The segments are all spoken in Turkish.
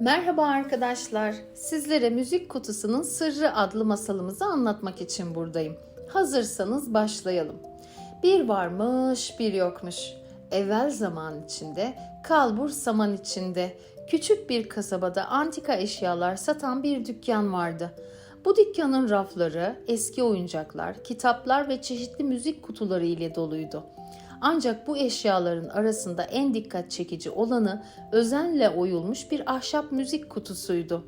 Merhaba arkadaşlar. Sizlere Müzik Kutusu'nun Sırrı adlı masalımızı anlatmak için buradayım. Hazırsanız başlayalım. Bir varmış, bir yokmuş. Evvel zaman içinde, kalbur saman içinde, küçük bir kasabada antika eşyalar satan bir dükkan vardı. Bu dükkanın rafları eski oyuncaklar, kitaplar ve çeşitli müzik kutuları ile doluydu. Ancak bu eşyaların arasında en dikkat çekici olanı özenle oyulmuş bir ahşap müzik kutusuydu.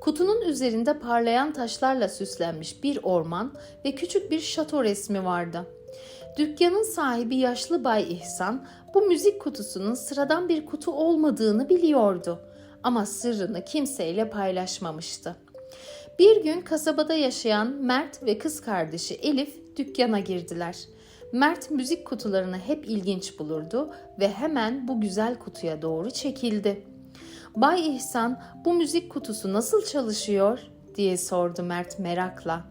Kutunun üzerinde parlayan taşlarla süslenmiş bir orman ve küçük bir şato resmi vardı. Dükkanın sahibi yaşlı Bay İhsan bu müzik kutusunun sıradan bir kutu olmadığını biliyordu ama sırrını kimseyle paylaşmamıştı. Bir gün kasabada yaşayan Mert ve kız kardeşi Elif dükkana girdiler. Mert müzik kutularını hep ilginç bulurdu ve hemen bu güzel kutuya doğru çekildi. Bay İhsan, bu müzik kutusu nasıl çalışıyor? diye sordu Mert merakla.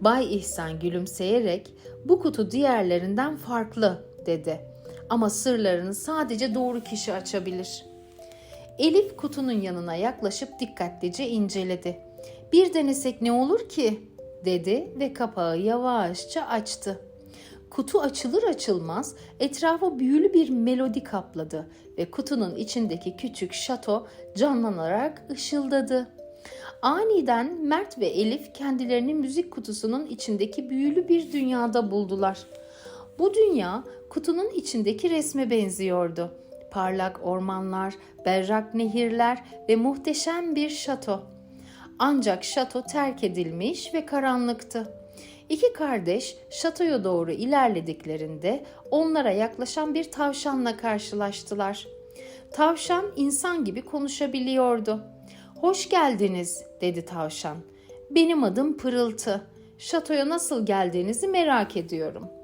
Bay İhsan gülümseyerek, bu kutu diğerlerinden farklı dedi. Ama sırlarını sadece doğru kişi açabilir. Elif kutunun yanına yaklaşıp dikkatlice inceledi. Bir denesek ne olur ki? dedi ve kapağı yavaşça açtı. Kutu açılır açılmaz etrafa büyülü bir melodi kapladı ve kutunun içindeki küçük şato canlanarak ışıldadı. Aniden Mert ve Elif kendilerini müzik kutusunun içindeki büyülü bir dünyada buldular. Bu dünya kutunun içindeki resme benziyordu. Parlak ormanlar, berrak nehirler ve muhteşem bir şato. Ancak şato terk edilmiş ve karanlıktı. İki kardeş şatoya doğru ilerlediklerinde onlara yaklaşan bir tavşanla karşılaştılar. Tavşan insan gibi konuşabiliyordu. Hoş geldiniz dedi tavşan. Benim adım Pırıltı. Şatoya nasıl geldiğinizi merak ediyorum.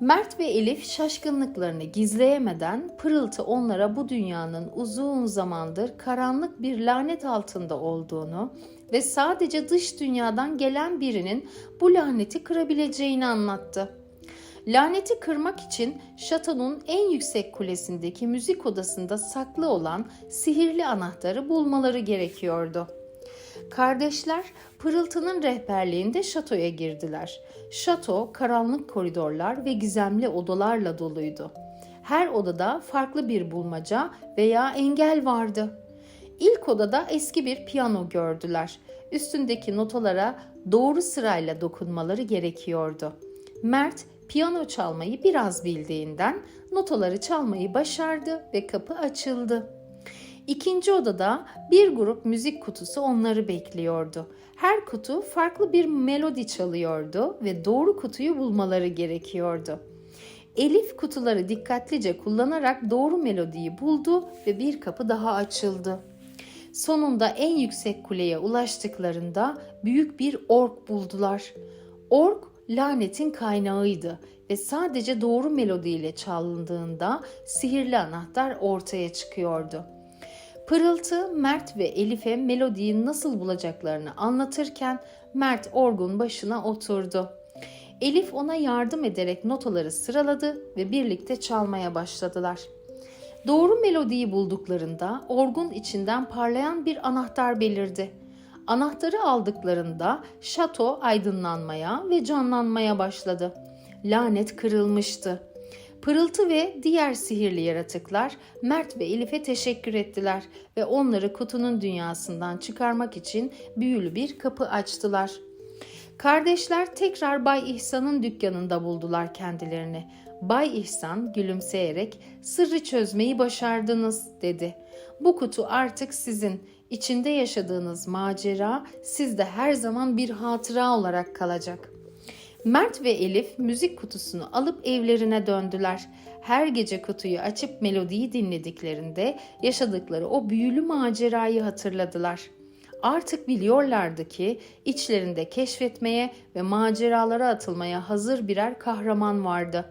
Mert ve Elif şaşkınlıklarını gizleyemeden Pırıltı onlara bu dünyanın uzun zamandır karanlık bir lanet altında olduğunu ve sadece dış dünyadan gelen birinin bu laneti kırabileceğini anlattı. Laneti kırmak için şatonun en yüksek kulesindeki müzik odasında saklı olan sihirli anahtarı bulmaları gerekiyordu. Kardeşler Pırıltı'nın rehberliğinde şatoya girdiler. Şato karanlık koridorlar ve gizemli odalarla doluydu. Her odada farklı bir bulmaca veya engel vardı. İlk odada eski bir piyano gördüler. Üstündeki notalara doğru sırayla dokunmaları gerekiyordu. Mert piyano çalmayı biraz bildiğinden notaları çalmayı başardı ve kapı açıldı. İkinci odada bir grup müzik kutusu onları bekliyordu. Her kutu farklı bir melodi çalıyordu ve doğru kutuyu bulmaları gerekiyordu. Elif kutuları dikkatlice kullanarak doğru melodiyi buldu ve bir kapı daha açıldı. Sonunda en yüksek kuleye ulaştıklarında büyük bir ork buldular. Ork lanetin kaynağıydı ve sadece doğru melodiyle çalındığında sihirli anahtar ortaya çıkıyordu. Pırıltı Mert ve Elif'e melodiyi nasıl bulacaklarını anlatırken Mert orgun başına oturdu. Elif ona yardım ederek notaları sıraladı ve birlikte çalmaya başladılar. Doğru melodiyi bulduklarında orgun içinden parlayan bir anahtar belirdi. Anahtarı aldıklarında şato aydınlanmaya ve canlanmaya başladı. Lanet kırılmıştı. Pırıltı ve diğer sihirli yaratıklar Mert ve Elif'e teşekkür ettiler ve onları kutunun dünyasından çıkarmak için büyülü bir kapı açtılar. Kardeşler tekrar Bay İhsan'ın dükkanında buldular kendilerini. Bay İhsan gülümseyerek sırrı çözmeyi başardınız dedi. Bu kutu artık sizin. İçinde yaşadığınız macera sizde her zaman bir hatıra olarak kalacak. Mert ve Elif müzik kutusunu alıp evlerine döndüler. Her gece kutuyu açıp melodiyi dinlediklerinde yaşadıkları o büyülü macerayı hatırladılar. Artık biliyorlardı ki içlerinde keşfetmeye ve maceralara atılmaya hazır birer kahraman vardı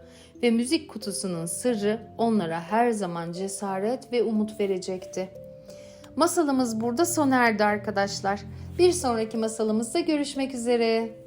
ve müzik kutusunun sırrı onlara her zaman cesaret ve umut verecekti. Masalımız burada sona erdi arkadaşlar. Bir sonraki masalımızda görüşmek üzere.